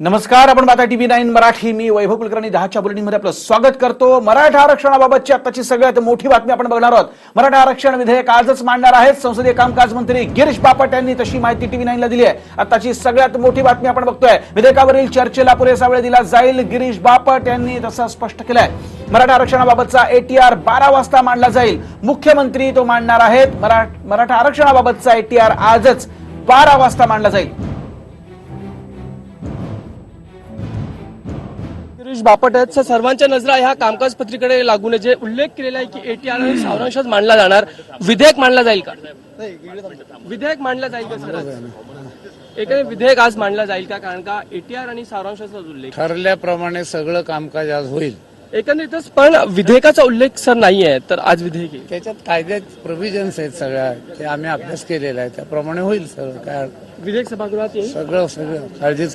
नमस्कार आपण माता टीव्ही नाईन मराठी. मी वैभव कुलकर्णी. दहाच्या बुलेटिनमध्ये आपलं स्वागत करतो. मराठा आरक्षणाबाबतची आताची सगळ्यात मोठी बातमी आपण बघणार आहोत. मराठा आरक्षण विधेयक आजच मांडणार आहेत. संसदीय कामकाज मंत्री गिरीश बापट यांनी तशी माहिती टीव्ही नाईनला दिली आहे. आताची सगळ्यात मोठी बातमी आपण बघतोय. विधेयकावरील चर्चेला पुरेसा वेळ दिला जाईल गिरीश बापट यांनी तसं स्पष्ट केलंय. मराठा आरक्षणाबाबतचा एटीआर बारा वाजता मांडला जाईल. मुख्यमंत्री तो मांडणार आहेत. मराठा आरक्षणाबाबतचा एटीआर आजच बारा वाजता मांडला जाईल. गिरीश बापट आहेत सर सर्वांच्या नजरा ह्या कामकाज पत्रिकेकडे लागून जे उल्लेख केलेला आहे की एटीआर आणि सारांशात मांडला जाणार. विधेयक मांडला जाईल का? विधेयक मांडला जाईल का सर? एखादे विधेयक आज मांडला जाईल का? कारण का एटीआर आणि सारांशाचा उल्लेख. ठरल्याप्रमाणे सगळं कामकाज आज होईल. एकंदरीतच पण विधेयकाचा उल्लेख सर नाही आहे तर आज विधेयक त्याच्यात कायद्यात प्रोव्हिजन्स आहेत सगळ्या ते आम्ही अभ्यास केलेला आहे. त्याप्रमाणे होईल सगळं. काय विधेयक सभागृहात येईल? सगळं सगळं. काळजीच